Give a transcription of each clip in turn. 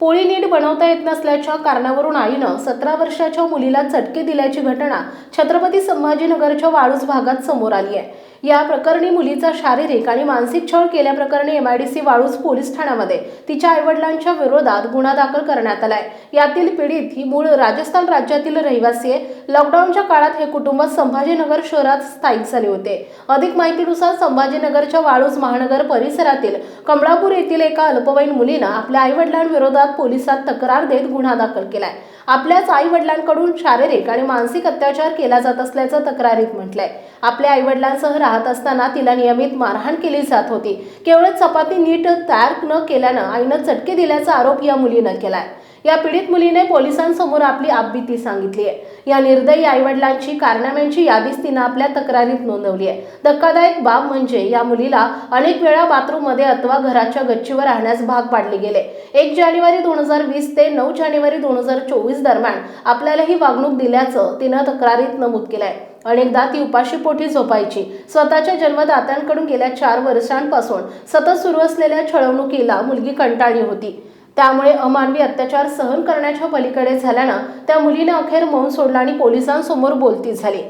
पोळी नीट बनवता येत नसल्याच्या कारणावरून आईनं सतरा वर्षाच्या मुलीला चटके दिल्याची घटना छत्रपती संभाजीनगरच्या वाळूज भागात समोर आली आहे. या प्रकरणी मुलीचा शारीरिक आणि मानसिक छळ केल्याप्रकरणी एमआयडीसी वाळूज पोलीस ठाण्यामध्ये. तिच्या आईवडिलांच्या विरोधात गुन्हा दाखल करण्यात आलाय. यातील पीडित ही मूळ राजस्थान राज्यातील रहिवासी आहे. लॉकडाऊनच्या काळात हे कुटुंब संभाजीनगर शहरात स्थायिक झाले होते. अधिक माहितीनुसार संभाजीनगरच्या वाळूज महानगर परिसरातील कमळापूर येथील एका अल्पवयीन मुलीनं आपल्या आईवडिलांविरोधात पोलिसात तक्रार देत गुन्हा दाखल केलाय. आपल्याच आई वडिलांकडून शारीरिक आणि मानसिक अत्याचार केला जात असल्याचं तक्रारीत म्हटलंय. आपल्या आईवडिलांसह राहत असताना तिला नियमित मारहाण केली जात होती. केवळ चपाती नीट तयार न केल्यानं आईनं चटके दिल्याचा आरोप या मुलीनं केलाय. या पीडित मुलीने पोलिसांसमोर आपली आपबीती सांगितली आहे. या निर्दयी आईवडिलांची कारनाम्यांची यादीच तिनं आपल्या तक्रारीत नोंदवली आहे. धक्कादायक बाब म्हणजे या मुलीला अनेक वेळा बाथरूममध्ये अथवा घराच्या गच्चीवर राहण्यास भाग पाडले गेले. एक जानेवारी दोन हजार वीस ते नऊ जानेवारी दोन हजार चोवीस दरम्यान आपल्याला ही वागणूक दिल्याचं तिनं तक्रारीत नमूद केलंय. अनेकदा ती उपाशीपोटी झोपायची. स्वतःच्या जन्मदात्यांकडून गेल्या चार वर्षांपासून सतत सुरू असलेल्या छळवणुकीला मुलगी कंटाळली होती. त्यामुळे अमानवी अत्याचार सहन करण्याच्या पलीकडे झाल्यानं त्या मुलीने अखेर मौन सोडला आणि पोलिसांसमोर बोलती झाली.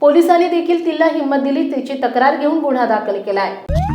पोलिसांनी देखील तिला हिंमत दिली तिची तक्रार घेऊन गुन्हा दाखल केला आहे